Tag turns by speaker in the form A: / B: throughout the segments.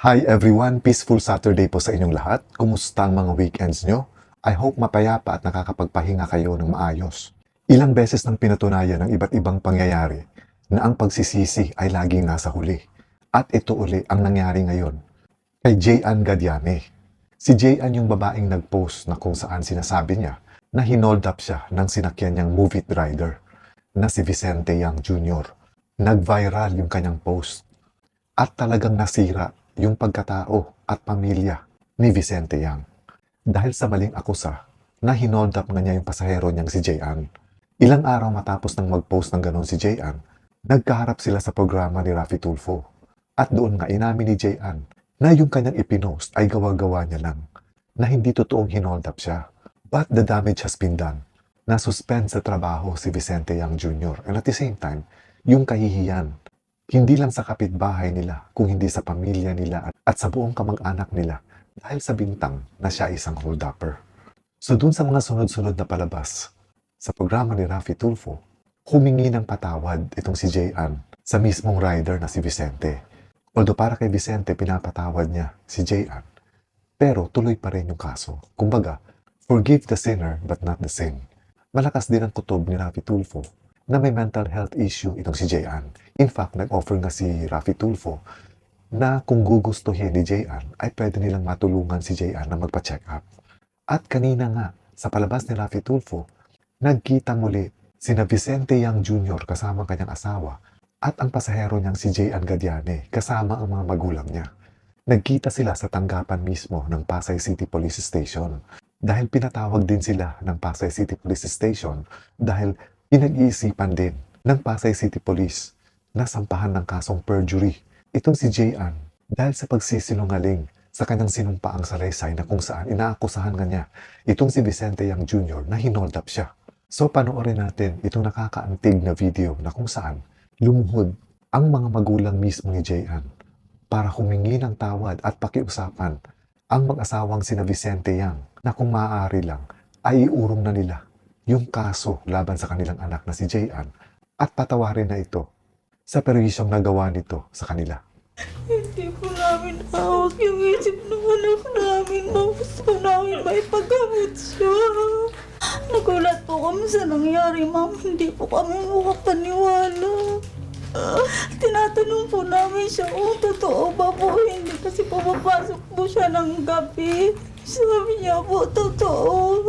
A: Hi everyone, peaceful Saturday po sa inyong lahat. Kumusta ang mga weekends nyo? I hope mapayapa at nakakapagpahinga kayo ng maayos. Ilang beses nang pinatunayan ng iba't ibang pangyayari na ang pagsisisi ay laging nasa huli. At ito uli ang nangyari ngayon kay Jayan Gadiane. Si Jayan yung babaeng nag-post na kung saan sinasabi niya na hinold up siya ng sinakyan niyang movie rider na si Vicente Yang Jr. Nag-viral yung kanyang post at talagang nasira yung pagkatao at pamilya ni Vicente Yang dahil sa maling akusa na hinold up na niya yung pasahero niyang si Jayan. Ilang araw matapos nang mag-post ng ganon si Jayan, nagkaharap sila sa programa ni Rafi Tulfo at doon nga inamin ni Jayan na yung kanyang ipinost ay gawa-gawa niya lang na hindi totoong hinold up siya. But the damage has been done. Na-suspend sa trabaho si Vicente Yang Jr. And at the same time, yung kahihiyan hindi lang sa kapitbahay nila, kung hindi sa pamilya nila at, sa buong kamag-anak nila dahil sa bintang na siya isang hold-upper. So dun sa mga sunod-sunod na palabas, sa programa ni Rafi Tulfo, humingi ng patawad itong si Jayan sa mismong rider na si Vicente. Although para kay Vicente, pinapatawad niya si Jayan. Pero tuloy pa rin yung kaso. Kumbaga, forgive the sinner but not the sin. Malakas din ang kutob ni Rafi Tulfo na may mental health issue itong si Jayan. In fact, nag-offer nga si Rafi Tulfo na kung gugustuhin ni Jayan ay pwede nilang matulungan si Jayan na magpa-check up. At kanina nga, sa palabas ni Rafi Tulfo, nagkita muli sina Vicente Yang Jr. kasama ang kanyang asawa at ang pasahero niyang si Jayan Gadiane kasama ang mga magulang niya. Nagkita sila sa tanggapan mismo ng Pasay City Police Station dahil pinatawag din sila ng Pasay City Police Station dahil pinag-iisipan din ng Pasay City Police na sampahan ng kasong perjury itong si Jayan dahil sa pagsisinungaling sa kanyang sinumpaang salaysay na kung saan inaakusahan nga niya itong si Vicente Yang Jr. na hinold up siya. So panoorin natin itong nakakaantig na video na kung saan lumuhod ang mga magulang mismo ni Jayan para humingi ng tawad at pakiusapan ang mag-asawang sina Vicente Yang na kung maaari lang ay iurong na nila yung kaso laban sa kanilang anak na si Jayan at patawarin na ito sa perwisyong nagawa nito sa kanila.
B: Hindi po namin hawak yung isip ng anak namin. Gusto namin may paggamot siya. Nagulat po kami sa nangyari, ma'am. Hindi po kami makapaniwala. Ah, tinatanong po namin siya kung totoo ba po hindi kasi pumapasok po siya ng gabi. Sabi niya po, totoo.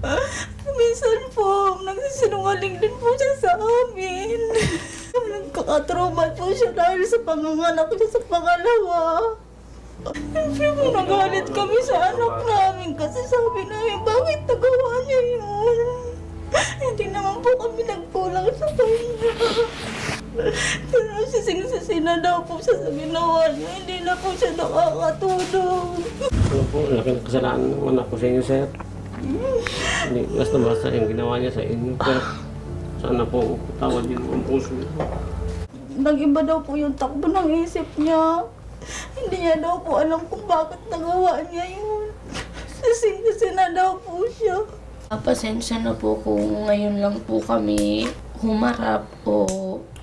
B: Minsan po, nagsisinungaling din po siya sa amin. Nagkakatrauma po siya dahil sa panganganak niya sa pangalawa. Siyempre po nagalit kami sa anak namin kasi sabi namin bakit nagawa niya yun. Hindi naman po kami nagkulang sa kanya. Pero sising-sisi na daw po siya sa ginawa niya. Hindi na po siya nakakatulog.
C: Ano po, laki ng kasalanan ng anak ko sa inyo, sir. Hindi, basta-basta yung ginawa niya sa inyo. Pero sana po, tawad din po ang puso niya.
B: Nag-iba daw po yung takbo ng isip niya. Hindi niya daw po alam kung bakit nagawa niya yun. Sising-sisi na daw po siya.
D: Pasensya na po kung ngayon lang po kami humarap o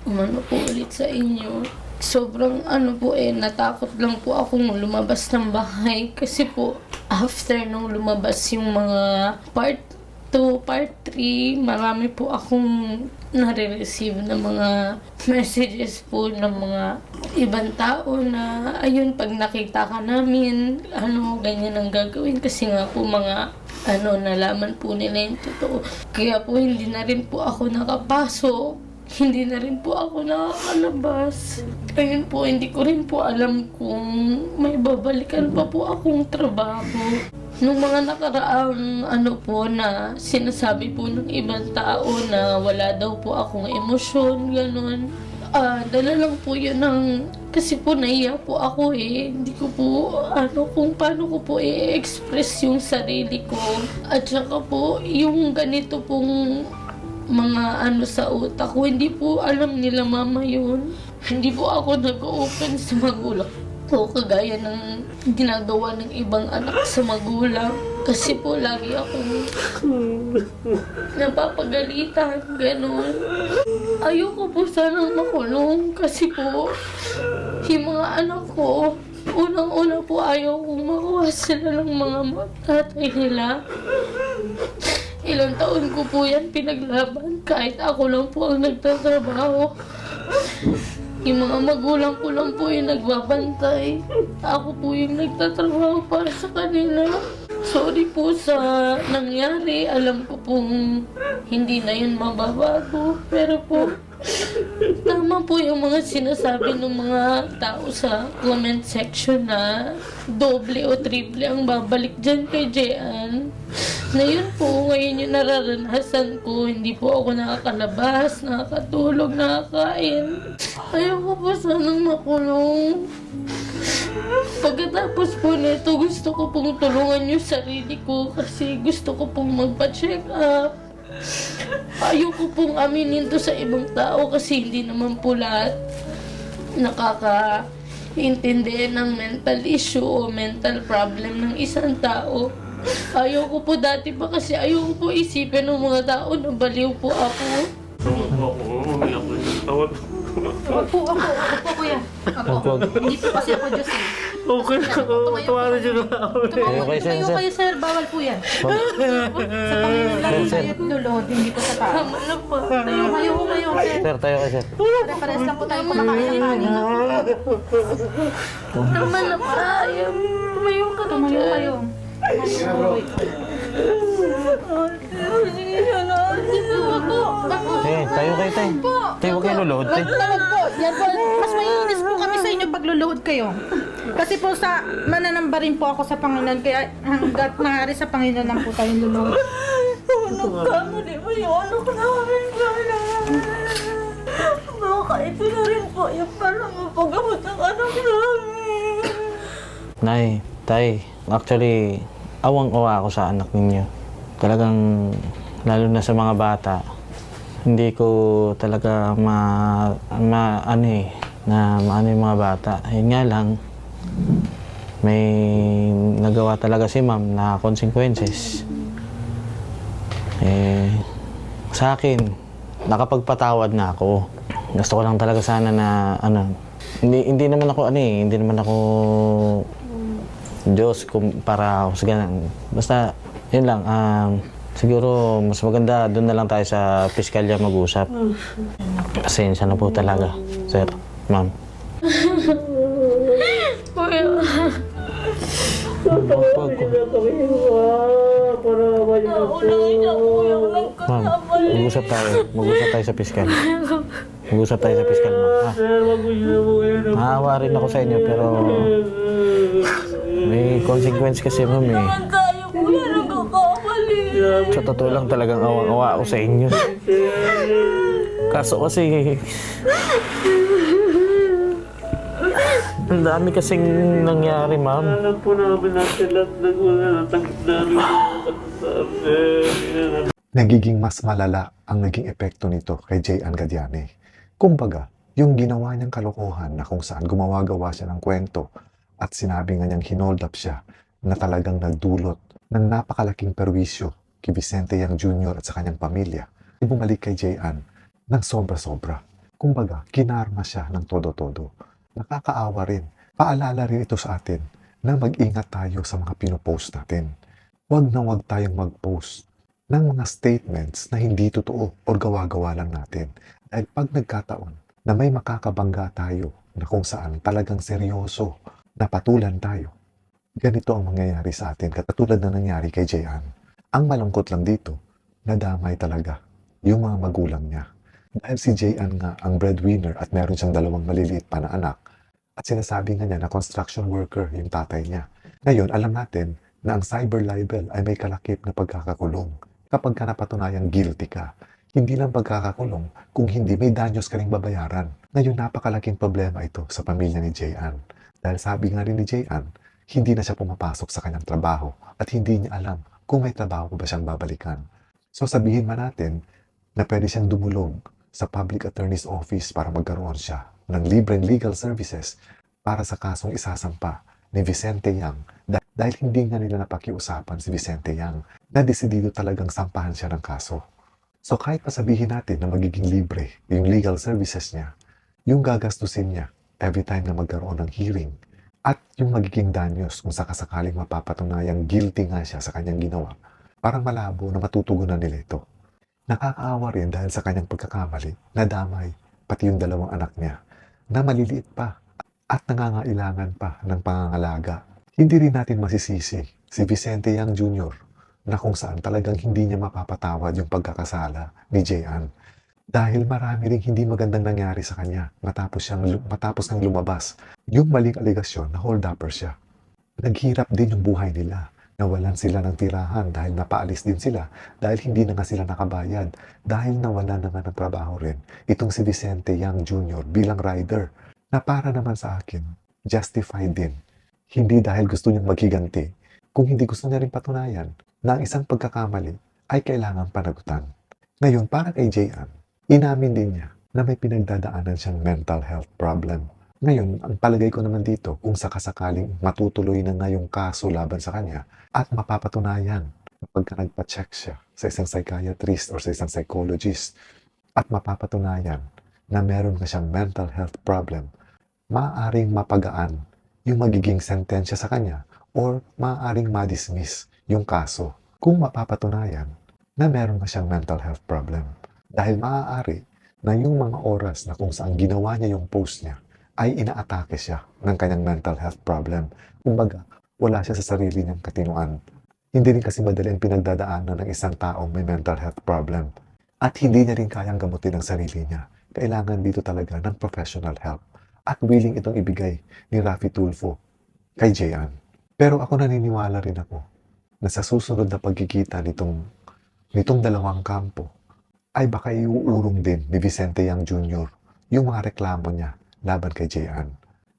D: umano po ulit sa inyo. Sobrang ano po eh, natakot lang po akong lumabas ng bahay kasi po after nung lumabas yung mga part 2, part 3, marami po akong nare-receive na mga messages po ng mga ibang tao na ayun pag nakita ka namin ano ganyan ang gagawin kasi nga po mga ano nalaman po nila yung totoo kaya po hindi na rin po ako nakapasok hindi na rin po ako nakakalabas. Ayun po, hindi ko rin po alam kung may babalikan pa po akong trabaho. Nung mga nakaraang ano po na sinasabi po ng ibang tao na wala daw po akong emosyon, ganun. Ah, dala lang po yun ng... Kasi po naiya po ako eh. Hindi ko po, ano, kung paano ko po i-express yung sarili ko. At saka po, yung ganito pong mga ano sa utak ko. Hindi po alam nila mama yun. Hindi po ako nag-open sa magulang ko kagaya ng ginagawa ng ibang anak sa magulang. Kasi po lagi akong napapagalitan, gano'n. Ayoko po sanang makulong kasi po yung mga anak ko Unang-una po ayaw kong makuha sila ng mga tatay nila. Ilang taon ko po yan pinaglaban kahit ako lang po ang nagtatrabaho. Yung mga magulang ko lang po yung nagbabantay. Ako po yung nagtatrabaho para sa kanila. Sorry po sa nangyari. Alam ko pong hindi na yun mababago. Pero po, Tama po yung mga sinasabi ng mga tao sa comment section na doble o triple ang babalik dyan kay Jean. Na yun po, ngayon yung nararanasan ko. Hindi po ako nakakalabas, nakakatulog, nakakain. Ayoko po sanang makulong. Pagkatapos po nito, gusto ko pong tulungan yung sarili ko kasi gusto ko pong magpa-check up. Ayoko pong aminin to sa ibang tao kasi hindi naman po lahat nakakaintindi ng mental issue o mental problem ng isang tao. Ayoko po dati pa kasi ayoko po isipin ng mga tao na baliw po ako.
C: Ako, umiyak ko.
E: Wag po ako, wag po kuya. Ako. Hindi po kasi ako Diyos eh.
C: Okay na ako, tawarin siya na ako.
E: Tumayo,
F: kayo, sir,
E: tumayo kayo bawal po yan. Sa Panginoon lang
F: sir.
E: tayo lulod, hindi po sa tao.
D: Na po.
E: Tayo kayo po ngayon sir.
F: Sir, tayo kayo, sir.
E: Pare-pares lang po tayo kumakain ng kanin.
D: Tama na po. Ayaw. Tumayo ka na
E: Tumayo
D: dyan.
E: kayo.
F: Eh, tayo kayo, tayo. Tayo, huwag kayo luluhod, tayo.
E: Tawag po, yan po. Mas maiinis po kami sa inyo pag luluhod kayo. Kasi po sa mananamba rin po ako sa Panginoon. Kaya hanggat nangyari sa Panginoon lang po tayong luluhod.
B: Nagkamali mo yung anak namin sana. Baka ito na rin po yung para mapagamot ang anak namin.
F: Nay, tay, actually, awang-awa ako sa anak ninyo. Talagang, lalo na sa mga bata, hindi ko talaga ma, ma ano eh, na maano yung mga bata. Yun nga lang, may nagawa talaga si ma'am na consequences. Eh, sa akin, nakapagpatawad na ako. Gusto ko lang talaga sana na, ano, hindi, hindi naman ako, ano eh, hindi naman ako Diyos kung para husgahan. Basta, yun lang, um, siguro mas maganda doon na lang tayo sa piskalya mag-usap. Pasensya na po talaga, sir, ma'am.
D: Kuya.
B: Ako yung
F: Ma'am, mag-usap tayo. Mag-usap tayo sa piskal. Mag-usap tayo sa piskal, ma'am. Ha? Maawa rin ako sa inyo, pero may consequence kasi, ma'am, eh.
B: naman tayo kuya nagkakamali.
F: Sa totoo lang talagang awang-awa ako sa inyo. Kaso kasi... Ang dami kasing nangyari, ma'am.
C: Alam po namin natin lahat ng mga natanggap namin sa amin.
A: nagiging mas malala ang naging epekto nito kay J.An. Gadiane. Kumbaga, yung ginawa niyang kalokohan na kung saan gumawa-gawa siya ng kwento at sinabi nga niyang hinold up siya na talagang nagdulot ng napakalaking perwisyo kay Vicente Yang Jr. at sa kanyang pamilya, ay bumalik kay J.An. ng sobra-sobra. Kumbaga, kinarma siya ng todo-todo. Nakakaawa rin. Paalala rin ito sa atin na mag-ingat tayo sa mga pinopost natin. Huwag na huwag tayong mag-post ng mga statements na hindi totoo o gawa-gawa lang natin. Dahil pag nagkataon na may makakabangga tayo na kung saan talagang seryoso na patulan tayo, ganito ang mangyayari sa atin katulad na nangyari kay Jayan. Ang malungkot lang dito, nadamay talaga yung mga magulang niya. Dahil si Jayan nga ang breadwinner at meron siyang dalawang maliliit pa na anak at sinasabi nga niya na construction worker yung tatay niya. Ngayon, alam natin na ang cyber libel ay may kalakip na pagkakakulong kapag ka napatunayang guilty ka. Hindi lang pagkakakulong kung hindi may danyos ka ring babayaran. Ngayon, napakalaking problema ito sa pamilya ni Jayan. Dahil sabi nga rin ni Jayan, hindi na siya pumapasok sa kanyang trabaho at hindi niya alam kung may trabaho ba siyang babalikan. So sabihin man natin na pwede siyang dumulog sa public attorney's office para magkaroon siya ng libreng legal services para sa kasong isasampa ni Vicente Yang dah- dahil hindi nga nila napakiusapan si Vicente Yang na desidido talagang sampahan siya ng kaso. So kahit pasabihin natin na magiging libre yung legal services niya, yung gagastusin niya every time na magkaroon ng hearing At yung magiging danyos kung sakasakaling mapapatunayang guilty nga siya sa kanyang ginawa, parang malabo na matutugunan nila ito. Nakakaawa rin dahil sa kanyang pagkakamali, nadamay, pati yung dalawang anak niya, na maliliit pa at nangangailangan pa ng pangangalaga. Hindi rin natin masisisi si Vicente Yang Jr. na kung saan talagang hindi niya mapapatawad yung pagkakasala ni Jayan. Dahil marami ring hindi magandang nangyari sa kanya matapos, siyang, matapos nang lumabas yung maling aligasyon na hold-upper siya. Naghirap din yung buhay nila. Nawalan sila ng tirahan dahil napaalis din sila dahil hindi na nga sila nakabayad dahil nawalan na nga ng trabaho rin itong si Vicente Yang Jr. bilang rider na para naman sa akin, justified din. Hindi dahil gusto niyang maghiganti, kung hindi gusto niya rin patunayan na ang isang pagkakamali ay kailangang panagutan. Ngayon, para kay Jayan, inamin din niya na may pinagdadaanan siyang mental health problem. Ngayon, ang palagay ko naman dito, kung sakasakaling matutuloy na nga yung kaso laban sa kanya at mapapatunayan kapag ka nagpa-check siya sa isang psychiatrist or sa isang psychologist at mapapatunayan na meron ka siyang mental health problem, maaaring mapagaan yung magiging sentensya sa kanya or maaaring ma-dismiss yung kaso kung mapapatunayan na meron ka siyang mental health problem. Dahil maaari na yung mga oras na kung saan ginawa niya yung post niya ay inaatake siya ng kanyang mental health problem. Kumbaga, wala siya sa sarili niyang katinuan. Hindi rin kasi madali ang pinagdadaanan ng isang taong may mental health problem. At hindi niya rin kayang gamutin ang sarili niya. Kailangan dito talaga ng professional help. At willing itong ibigay ni Rafi Tulfo kay Jayan. Pero ako naniniwala rin ako na sa susunod na pagkikita nitong, nitong dalawang kampo ay baka iuurong din ni Vicente Yang Jr. yung mga reklamo niya laban kay Jayan.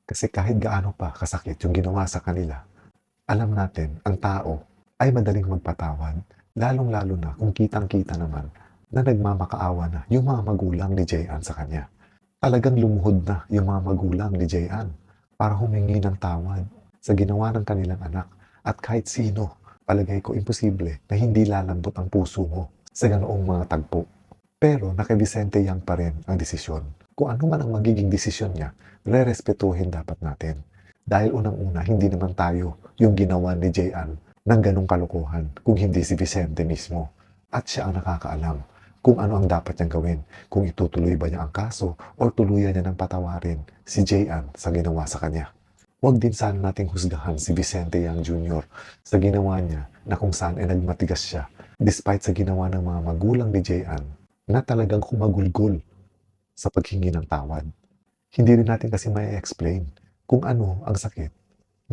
A: Kasi kahit gaano pa kasakit yung ginawa sa kanila, alam natin, ang tao ay madaling magpatawad, lalong-lalo na kung kitang-kita naman na nagmamakaawa na yung mga magulang ni Jayan sa kanya. Talagang lumuhod na yung mga magulang ni Jayan para humingi ng tawad sa ginawa ng kanilang anak at kahit sino, palagay ko imposible na hindi lalambot ang puso mo sa ganoong mga tagpo. Pero naka Vicente Yang pa rin ang desisyon. Kung ano man ang magiging desisyon niya, re-respetuhin dapat natin. Dahil unang-una, hindi naman tayo yung ginawa ni Jayan ng ganong kalokohan kung hindi si Vicente mismo. At siya ang nakakaalam kung ano ang dapat niyang gawin, kung itutuloy ba niya ang kaso o tuluyan niya ng patawarin si Jayan sa ginawa sa kanya. Huwag din sana nating husgahan si Vicente Yang Jr. sa ginawa niya na kung saan ay nagmatigas siya despite sa ginawa ng mga magulang ni Jayan na talagang humagulgol sa paghingi ng tawad. Hindi rin natin kasi may explain kung ano ang sakit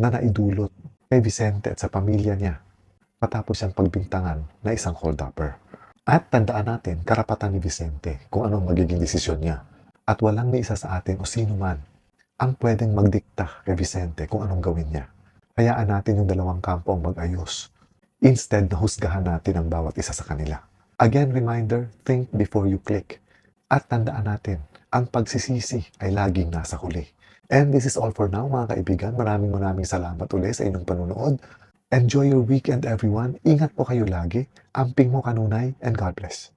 A: na naidulot kay Vicente at sa pamilya niya matapos siyang pagbintangan na isang hold-upper. At tandaan natin karapatan ni Vicente kung ano magiging desisyon niya. At walang may isa sa atin o sino man ang pwedeng magdikta kay Vicente kung anong gawin niya. Hayaan natin yung dalawang kampo ang mag-ayos. Instead na husgahan natin ang bawat isa sa kanila. Again, reminder, think before you click. At tandaan natin, ang pagsisisi ay laging nasa huli. And this is all for now mga kaibigan. Maraming maraming salamat ulit sa inyong panunood. Enjoy your weekend everyone. Ingat po kayo lagi. Amping mo kanunay and God bless.